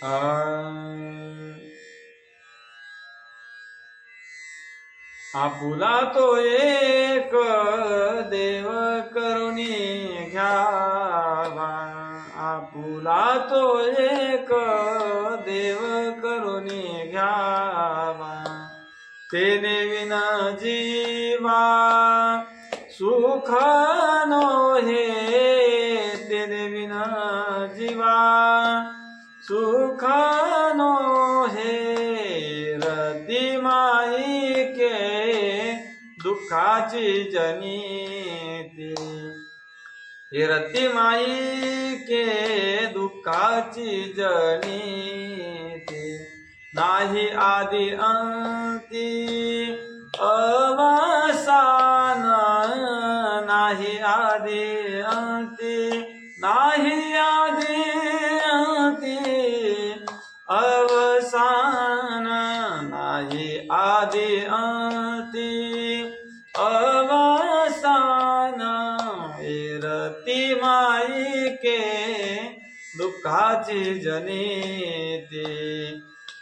આ ભૂલા તો એક દેવ કરુણી ઘ્યાવા આ ભૂલા તો એક દેવ કરુણી ઘ્યાવા તેને વિના જીવા સુખ નો હે सुखानो हे रती माई के दुःखाची जनीती. हे रती माई के दुःखाची जनीती. नाही आधी अंती अवसान नाही आधी अंती नाही आधी अवसान नाही आदि अति अवसान इरती माई के दुःखाची जनिती।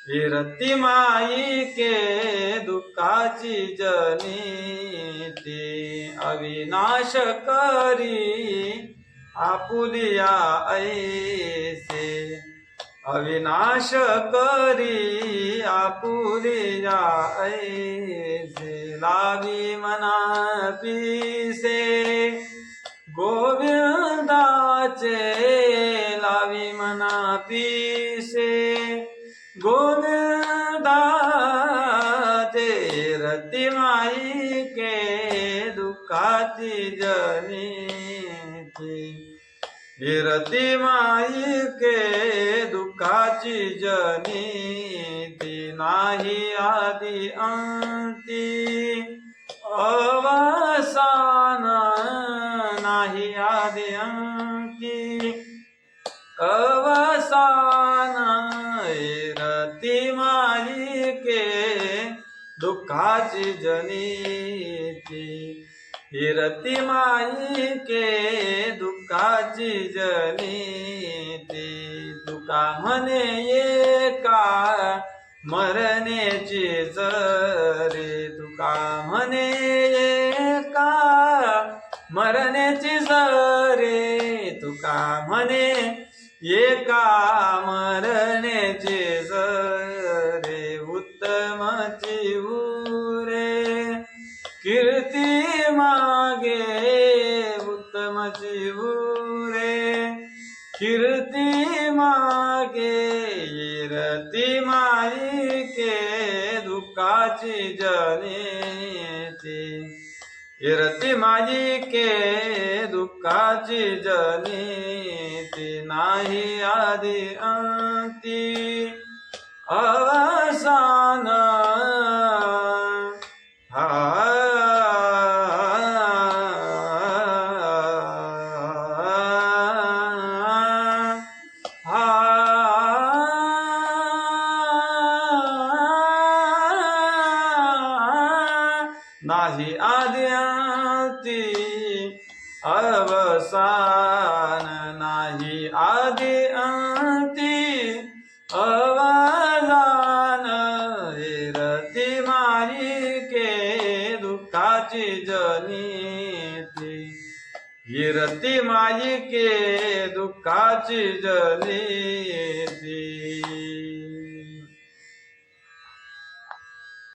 विरती माई के दुःखाची जनिती। अविनाश करी आपुलिया ऐसे। अविनाश करी आपुलिया ऐसे लावी मना पिसे गोविंदाचे लावी मना पिसे गोविंदाचे रती माई के दुःखाची जनीती फिरती माई के दुःखाची जनीती नाही आधी अंती अवसान नाही आधी अंती अवसान रती माई के दुःखाची जनीती हिरती माई के काजी जनी ते तुका म्हणे एका मरण्याची जरे तुका म्हणे एका मरण्याची जरे तुका म्हणे एका मरणे रे कीर्ती मागे रती माई के दुःखाची जनेती हिरती माई के दुःखाची जनीती नाही आधी अंती अवसान नाही आद्याती अवसान नाही आदि अंती अवसान रती मारी के दुःखाची जनीती. हिरती माई के दुःखाची जनीती.